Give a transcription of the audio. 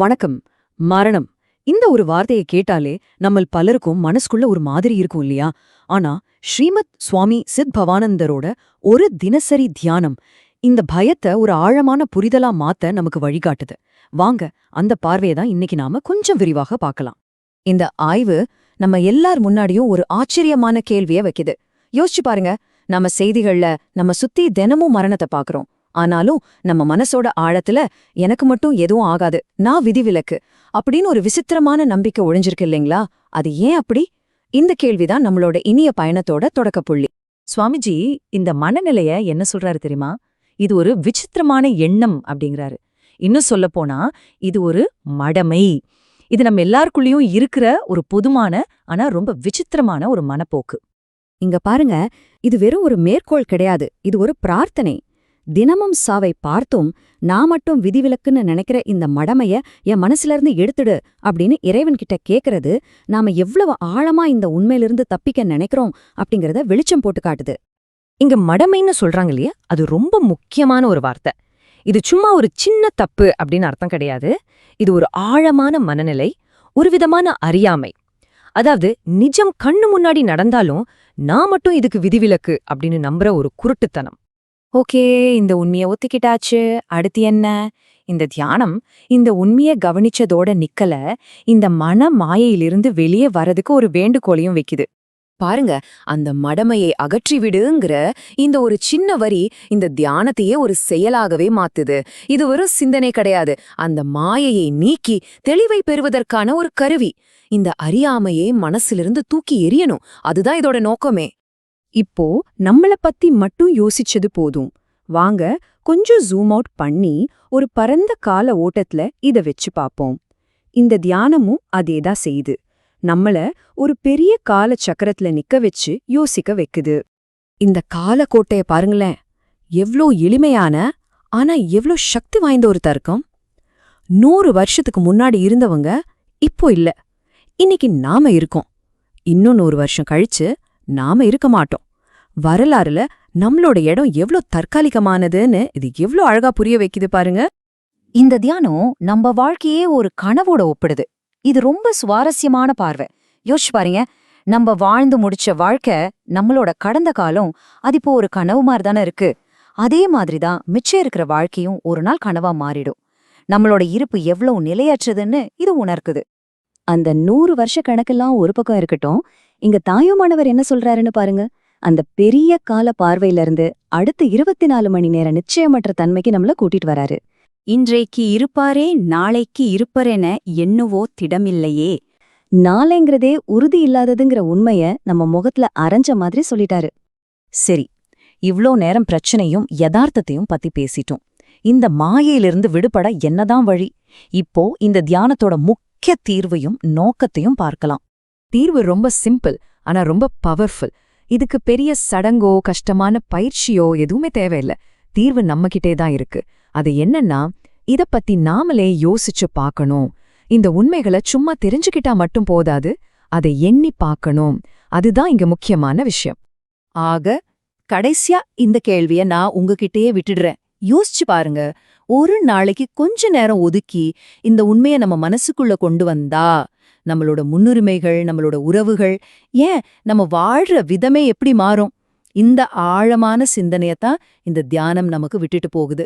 வணக்கம். மரணம். இந்த ஒரு வார்த்தையை கேட்டாலே நம்மள் பலருக்கும் மனசுக்குள்ள ஒரு மாதிரி இருக்கும் இல்லையா? ஆனா ஸ்ரீமத் சுவாமி சித் பவானந்தரோட ஒரு தினசரி தியானம் இந்த பயத்தை ஒரு ஆழமான புரிதலா மாத்த நமக்கு வழிகாட்டுது. வாங்க அந்த பார்வையை தான் இன்னைக்கு நாம கொஞ்சம் விரிவாக பார்க்கலாம். இந்த ஆய்வு நம்ம எல்லார் முன்னாடியும் ஒரு ஆச்சரியமான கேள்விய வைக்குது. யோசிச்சு பாருங்க நம்ம செய்திகள்ல நம்ம சுத்தி தினமும் மரணத்தை பாக்குறோம் ஆனாலும் நம்ம மனசோட ஆழத்துல எனக்கு மட்டும் எதுவும் ஆகாது நான் விதிவிலக்கு அப்படின்னு ஒரு விசித்திரமான நம்பிக்கை ஒழிஞ்சிருக்கு இல்லைங்களா? அது ஏன் அப்படி? இந்த கேள்விதான் நம்மளோட இனிய பயணத்தோட தொடக்கப்புள்ளி சுவாமிஜி இந்த மனநிலைய என்ன சொல்றாரு தெரியுமா? இது ஒரு விசித்திரமான எண்ணம் அப்படிங்கிறாரு. இன்னும் சொல்லப்போனா இது ஒரு மடமை. இது நம்ம எல்லாருக்குள்ளேயும் இருக்கிற ஒரு பொதுமான ஆனா ரொம்ப விசித்திரமான ஒரு மனப்போக்கு. இங்க பாருங்க இது வெறும் ஒரு மேற்கோள் கிடையாது. இது ஒரு பிரார்த்தனை. தினமும் சாவை பார்த்தும் நான் மட்டும் விதிவிலக்குன்னு நினைக்கிற இந்த மடமைய என் மனசுல இருந்து எடுத்துடு அப்படின்னு இறைவன்கிட்ட கேக்குறது நாம எவ்வளவு ஆழமா இந்த உண்மையிலிருந்து தப்பிக்க நினைக்கிறோம் அப்படிங்கறத வெளிச்சம் போட்டு காட்டுது. இங்க மடமைன்னு சொல்றாங்க இல்லையா? அது ரொம்ப முக்கியமான ஒரு வார்த்தை. இது சும்மா ஒரு சின்ன தப்பு அப்படின்னு அர்த்தம் கிடையாது. இது ஒரு ஆழமான மனநிலை ஒரு விதமான அறியாமை. அதாவது நிஜம் கண்ணு முன்னாடி நடந்தாலும் நான் மட்டும் இதுக்கு விதிவிலக்கு அப்படின்னு நம்புற ஒரு குருட்டுத்தனம். ஓகே இந்த உண்மைய ஒத்துக்கிட்டாச்சு. அடுத்து என்ன? இந்த தியானம் இந்த உண்மைய கவனிச்சதோட நிக்கல. இந்த மன மாயையிலிருந்து வெளியே வரதுக்கு ஒரு வேண்டுகோளையும் வைக்குது. பாருங்க அந்த மடமையை அகற்றி விடுங்கிற இந்த ஒரு சின்ன வரி இந்த தியானத்தையே ஒரு செயலாகவே மாத்துது. இது ஒரு சிந்தனை கிடையாது. அந்த மாயையை நீக்கி தெளிவை பெறுவதற்கான ஒரு கருவி. இந்த அறியாமையை மனசிலிருந்து தூக்கி எறியணும். அதுதான் இதோட நோக்கமே. இப்போ நம்மள பத்தி மட்டும் யோசிச்சது போதும். வாங்க கொஞ்சம் ஜூம் அவுட் பண்ணி ஒரு பரந்த கால ஓட்டத்துல இத வச்சு பாப்போம். இந்த தியானமும் அதேதான் செய்யுது நம்மள ஒரு பெரிய கால சக்கரத்துல நிக்க வச்சு யோசிக்க வைக்குது. இந்த கால கோட்டைய பாருங்களேன். எவ்ளோ எளிமையான ஆனா எவ்ளோ சக்தி வாய்ந்த ஒரு தர்க்கம். நூறு வருஷத்துக்கு முன்னாடி இருந்தவங்க இப்போ இல்ல. இன்னைக்கு நாம இருக்கோம். இன்னும் நூறு வருஷம் கழிச்சு நாம இருக்க மாட்டோம். வரலாறுல நம்மளோட இடம் எவ்ளோ தற்காலிகமானதுன்னு இது எவ்ளோ அழகா புரிய வைக்குது பாருங்க. இந்த தியானம் நம்ம வாழ்க்கையே ஒரு கனவோட ஒப்பிடுது. இது ரொம்ப சுவாரஸ்யமான பார்வை. யோசிச்சு பாருங்க. நம்ம வாழ்ந்து முடிச்ச வாழ்க்கை நம்மளோட கடந்த காலம் அது இப்போ ஒரு கனவு மாதிரி தானே இருக்கு. அதே மாதிரி தான் மிச்சம் இருக்கிற வாழ்க்கையும் ஒரு நாள் கனவா மாறிடும். நம்மளோட இருப்பு எவ்வளவு நிலையற்றதுன்னு இது உணர்க்குது. அந்த நூறு வருஷ கணக்கெல்லாம் ஒரு பக்கம் இருக்கட்டும். இங்க தாயுமானவர் என்ன சொல்றாருன்னு பாருங்க. அந்த பெரிய கால பார்வையில இருந்து அடுத்த இருபத்தி நாலு மணி நேர நிச்சயமற்ற தன்மைக்கு நம்மள கூட்டிட்டு வராரு. இன்றைக்கு இருப்பாரே நாளைக்கு இருப்பரென எண்ணுவோ திடமில்லையே. நாளைங்கிறதே உறுதி இல்லாததுங்கிற உண்மைய நம்ம முகத்துல அரைஞ்ச மாதிரி சொல்லிட்டாரு. சரி இவ்ளோ நேரம் பிரச்சனையும் யதார்த்தத்தையும் பத்தி பேசிட்டோம். இந்த மாயையிலிருந்து விடுபட என்னதான் வழி? இப்போ இந்த தியானத்தோட முக்கிய தீர்வையும் நோக்கத்தையும் பார்க்கலாம். தீர்வு ரொம்ப சிம்பிள் ஆனா ரொம்ப பவர்ஃபுல். இதுக்கு பெரிய சடங்கோ கஷ்டமான பயிற்சியோ எதுவுமே தேவையில்ல. தீர்வு நம்மகிட்டே தான் இருக்கு. அது என்னன்னா இத பத்தி நாமளே யோசிச்சு பார்க்கணும். இந்த உண்மைகளை சும்மா தெரிஞ்சுக்கிட்டா மட்டும் போதாது அதை எண்ணி பார்க்கணும். அதுதான் இங்க முக்கியமான விஷயம். ஆக கடைசியா இந்த கேள்விய நான் உங்ககிட்டயே விட்டுடுறேன். யோசிச்சு பாருங்க. ஒரு நாளைக்கு கொஞ்ச நேரம் ஒதுக்கி இந்த உண்மைய நம்ம மனசுக்குள்ள கொண்டு வந்தா நம்மளோட முன்னுரிமைகள் நம்மளோட உறவுகள் ஏன் நம்ம வாழ்ற விதமே எப்படி மாறும்? இந்த ஆழமான சிந்தனையத்தான் இந்த தியானம் நமக்கு விட்டுட்டு போகுது.